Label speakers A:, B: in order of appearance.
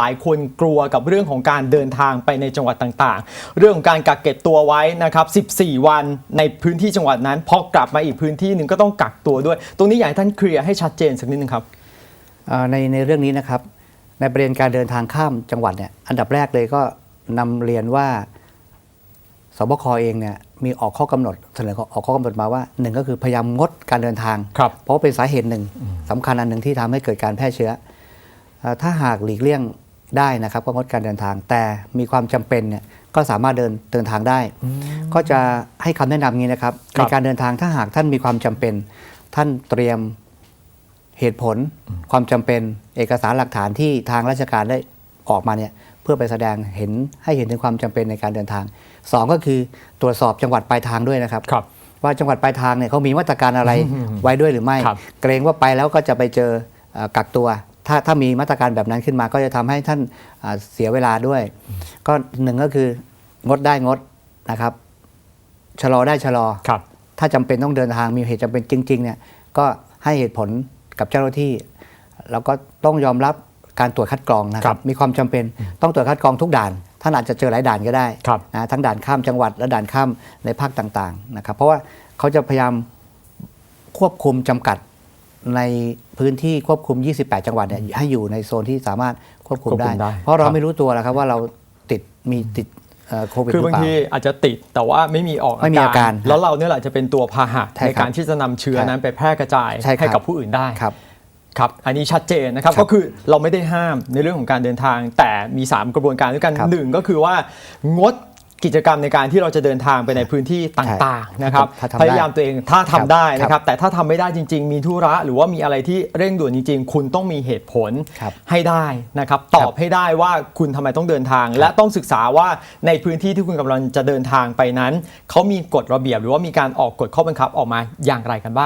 A: หลายคนกลัวกับเรื่องของการเดินทางไปในจังหวัดต่างๆ เรื่องของการกักเก็บตัวไว้นะครับ 14 วันในพื้นที่จังหวัดนั้น พอกลับมาอีกพื้นที่หนึ่งก็ต้องกักตัวด้วย ตรงนี้อยากให้ท่านเคลียร์ให้ชัดเจนสักนิดนึงครับ
B: เอ่อในในเรื่องนี้นะครับ ในประเด็นการเดินทางข้ามจังหวัดเนี่ยอันดับแรกเลยก็นำเรียนว่าสบคเองเนี่ยมีออกข้อกำหนดเสนอออกข้อกำหนดมาว่าหนึ่งก็คือพยายามงดการเดินทาง
A: ครับ
B: เพราะว่าเป็นสาเหตุหนึ่งสำคัญอันหนึ่งที่ทำให้เกิดการแพร่เชื้อเอ่อถ้าหากหลีกเลี่ยง ได้นะครับก็งดการเดินทาง แต่มีความจำเป็นเนี่ยก็สามารถเดินเดินทางได้ ก็จะให้คำแนะนำอย่างนี้นะครับ
A: ครั
B: ใน
A: บ
B: การเดินทางถ้าหากท่านมีความจำเป็น ท่านเตรียมเหตุผลความจำเป็นเอกสารหลักฐานที่ทางราชการได้ออกมาเนี่ยเพื่อไปแสดงเห็นให้เห็นถึงความจำเป็นในการเดินทางสองก็คือตรวจสอบจังหวัดปลายทางด้วยนะครับ
A: ครับ
B: ว่าจังหวัดปลายทางเนี่ยเขามีมาตรการอะไรไว้ด้วยหรือไม่
A: ครับ
B: เกรงว่าไปแล้วก็จะไปเจอเอ่อกักตัว ถ้าถ้ามีมาตรการแบบนั้นขึ้นมาก็จะทำให้ท่านอ่าเสียเวลาด้วย ก็หนึ่งก็คืองดได้งดนะครับ ชะลอได้ชะลอ
A: ครับ
B: ถ้าจำเป็นต้องเดินทางมีเหตุจำเป็นจริง ๆ เนี่ย ก็ให้เหตุผลกับเจ้าหน้าที่ แล้วก็ต้องยอมรับการตรวจคัดกรองนะค
A: ครั
B: รับบมีความจำเป็นต้องตรวจคัดกรองทุกด่าน ท่านอาจจะเจอหลายด่านก็ได้
A: ครับ
B: นะทั้งด่านข้ามจังหวัดและด่านข้ามในภาคต่างๆนะครับ เพราะว่าเขาจะพยายามควบคุมจำกัด ในพื้นที่ควบคุม 28 จังหวัดเนี่ยให้อยู่ในโซนที่สามารถควบคุม
A: ควบคุ
B: ได้
A: มได้
B: เพราะเรา
A: ครับ
B: ไม่รู้ตัวแล้วครับว่าเราติดมีติดเอ่อโควิดห
A: คือ
B: รื
A: บา
B: องเปล่า
A: ทีอาจจะติดแต่ว่าไม่มีออก
B: ไม่มีอาการ
A: แล้วเราเนี่ยแหละจะเป็นตัวพาหะ
B: ใช่
A: ใน
B: ครับ
A: การที่จะนำเชื้อ
B: ครับ
A: นั้นไปแพร่กระจาย
B: ใช่ครับ
A: ให้กับผู้อื่นได้
B: ครับ
A: ครับ อันนี้ชัดเจนนะครับ
B: ครับ
A: ก็คือเราไม่ได้ห้ามในเรื่องของการเดินทาง แต่มี 3 กระบวนการด้วยกัน
B: ครับ
A: หนึ่งก็คือว่างด กิจกรรมในการที่เราจะเดินทางไปในพื้นที่ต่างๆนะครับ
B: ถ้าทำได้
A: พยายามตัวเองถ้าทำได้
B: ครับ
A: นะครับ แต่ถ้าทำไม่ได้จริง ๆ มีธุระ หรือว่ามีอะไรที่เร่งด่วนจริง ๆ คุณต้องมีเหตุผล
B: ครับ
A: ให้ได้นะครับ ตอบให้ได้ว่าคุณทำไมต้องเดินทาง และต้องศึกษาว่าในพื้นที่ที่คุณกำลังจะเดินทางไปนั้นเขามีกฎระเบียบ หรือว่ามีการออกกฎข้อบังคับออกมาอย่างไรกันบ้าง